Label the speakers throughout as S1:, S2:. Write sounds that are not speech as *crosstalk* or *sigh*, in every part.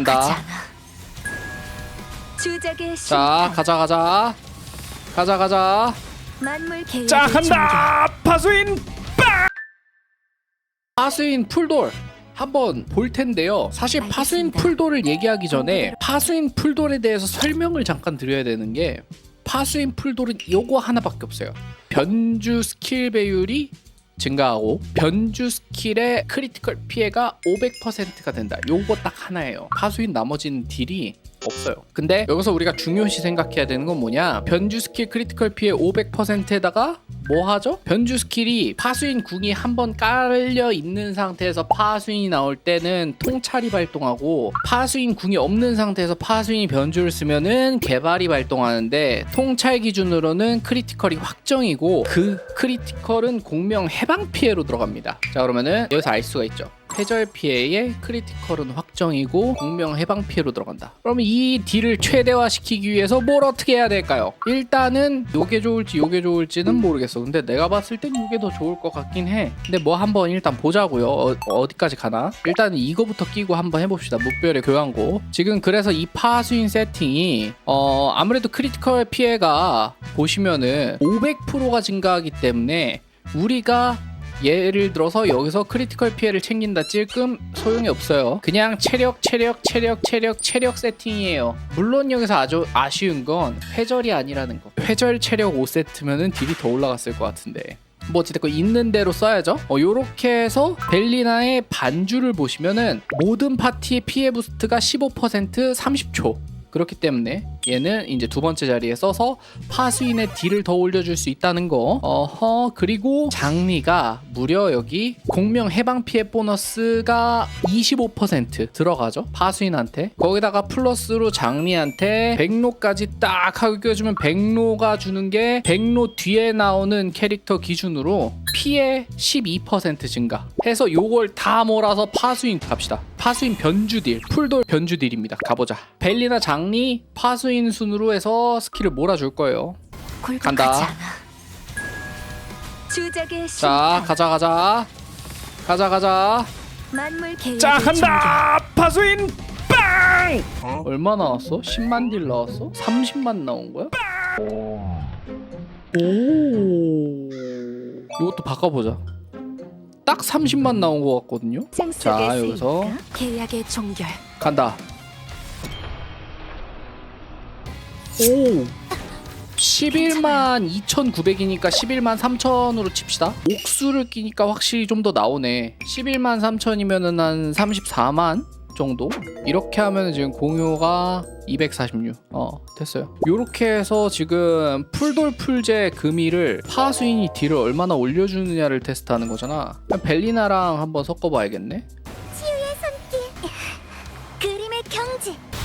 S1: 간다.
S2: 주작의
S1: 자, 가자 가자. 가자 가자.
S2: 만물
S3: 자 간다 파수인
S1: 파수인 풀돌 한번 볼 텐데요. 사실 파수인. 풀돌을 얘기하기 전에 파수인 풀돌에 대해서 설명을 잠깐 드려야 되는 게 파수인 풀돌은 요거 하나밖에 없어요. 변주 스킬 배율이 증가하고 변주 스킬의 크리티컬 피해가 500%가 된다. 요거 딱 하나예요. 파수인 나머지는 딜이 없어요. 근데 여기서 우리가 중요시 생각해야 되는 건 뭐냐? 변주 스킬 크리티컬 피해 500%에다가 뭐 하죠? 변주 스킬이 파수인 궁이 한 번 깔려 있는 상태에서 파수인이 나올 때는 통찰이 발동하고 파수인 궁이 없는 상태에서 파수인이 변주를 쓰면은 개발이 발동하는데 통찰 기준으로는 크리티컬이 확정이고 그 크리티컬은 공명 해방 피해로 들어갑니다. 자 그러면은 여기서 알 수가 있죠. 패절 피해의 크리티컬은 확정이고 공명 해방 피해로 들어간다. 그러면 이 딜을 최대화시키기 위해서 뭘 어떻게 해야 될까요? 일단은 요게 좋을지 요게 좋을지는 모르겠어. 근데 내가 봤을 땐 요게 더 좋을 것 같긴 해. 근데 뭐 한번 일단 보자고요. 어, 디까지 가나? 일단 이거부터 끼고 한번 해봅시다. 무별의 교환고. 지금 그래서 이 파수인 세팅이 어 아무래도 크리티컬 피해가 보시면은 500%가 증가하기 때문에 우리가 예를 들어서 여기서 크리티컬 피해를 챙긴다 찔끔 소용이 없어요. 그냥 체력, 체력, 체력, 체력, 체력 세팅이에요. 물론 여기서 아주 아쉬운 건 회절이 아니라는 거. 회절 체력 5세트면은 딜이 더 올라갔을 것 같은데. 뭐 어찌됐건 있는 대로 써야죠. 어, 요렇게 해서 벨리나의 반주를 보시면은 모든 파티의 피해 부스트가 15% 30초. 그렇기 때문에 얘는 이제 두 번째 자리에 써서 파수인의 딜을 더 올려줄 수 있다는 거. 어허 그리고 장리가 무려 여기 공명 해방 피해 보너스가 25% 들어가죠 파수인한테. 거기다가 플러스로 장리한테 백로까지 딱 하고 껴주면 백로가 주는 게 백로 뒤에 나오는 캐릭터 기준으로 피해 12% 증가. 해서 요걸 다 몰아서 파수인 갑시다. 파수인 변주딜, 풀돌 변주딜입니다. 가보자. 벨리나 장리 파수인 순으로 해서 스킬을 몰아줄 거예요. 간다. 자, 가자 가자. 가자 가자.
S3: 자 간다 파수인 빵
S1: 얼마 나왔어? 10만 딜 나왔어? 30만 나온 거야? 오. 이것도 바꿔보자. 딱 30만 나온 것 같거든요.
S2: 충
S1: 자, 여기서.
S2: 계약의 종결.
S1: 간다. 오. 11만 2,900이니까 11만 3천으로 칩시다. 옥수를 끼니까 확실히 좀 더 나오네. 11만 3천이면은 한 34만 정도? 이렇게 하면 지금 공효가 246. 어, 됐어요. 이렇게 해서 지금 풀돌 풀제 금이를 파수인이 딜을 얼마나 올려주느냐를 테스트하는 거잖아. 벨리나랑 한번 섞어봐야겠네.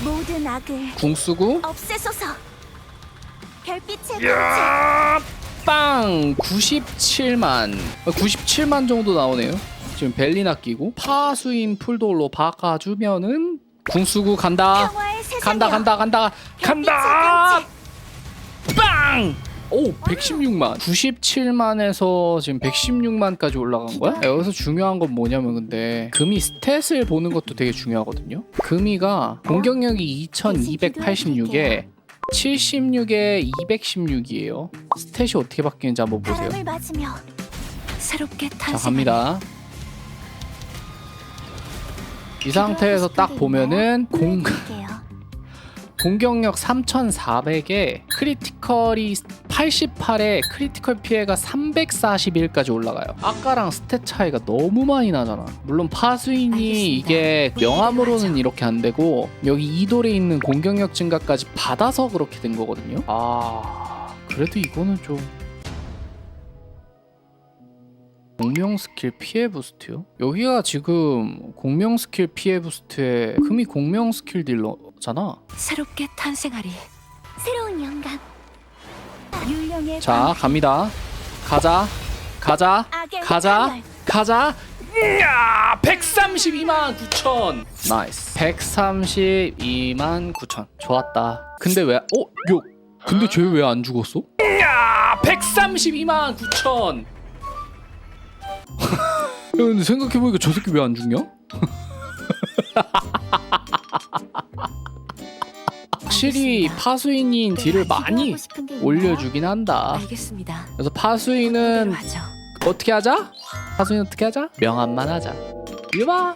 S2: 모든 악을
S1: 궁 쓰고
S2: 없애소서. 별빛의
S3: 야
S1: 빵! 97만. 97만 정도 나오네요. 지금 벨리나 끼고. 파수인 풀돌로 바꿔주면은 궁수구 간다.
S2: 평화의 세상이여.
S1: 간다 간다 간다.
S3: 간다!
S1: 빵! 오 116만. 97만에서 지금 116만까지 올라간 거야? 여기서 중요한 건 뭐냐면 근데 금이 스탯을 보는 것도 되게 중요하거든요? 금이가 공격력이 2286에 76에 216이에요. 스탯이 어떻게 바뀌는지 한번 보세요. 자. 갑니다. 이 상태에서 딱 보면은 공, 공격력 3400에 크리티컬이 88에 크리티컬 피해가 341까지 올라가요. 아까랑 스탯 차이가 너무 많이 나잖아. 물론 파수인이
S2: 알겠습니다.
S1: 이게 명함으로는. 이렇게 안 되고 여기 이돌에 있는 공격력 증가까지 받아서 그렇게 된 거거든요. 아 그래도 이거는 좀 공명 스킬 피해 부스트요? 여기가 지금 공명 스킬 피해 부스트에 금이 공명 스킬 딜러잖아.
S2: 새롭게 탄생하리. 새로운 영감.
S1: 자
S2: 방-
S1: 갑니다. 가자. 가자. 가자. 가자. 야 132만 9천. 나이스. 132만 9천. 좋았다. 근데 왜 어? 요 근데 쟤 왜 안 죽었어? 야 132만 9천. 야 근데 생각해보니까 저 새끼 왜 안 죽냐? *laughs* 확실히
S2: 알겠습니다.
S1: 파수인인 딜을 많이? 올려주긴 한다.
S2: 알겠습니다.
S1: 그래서 파수인은
S2: 하죠.
S1: 어떻게 하자? 파수인 어떻게 하자? 명함만 하자. 이봐.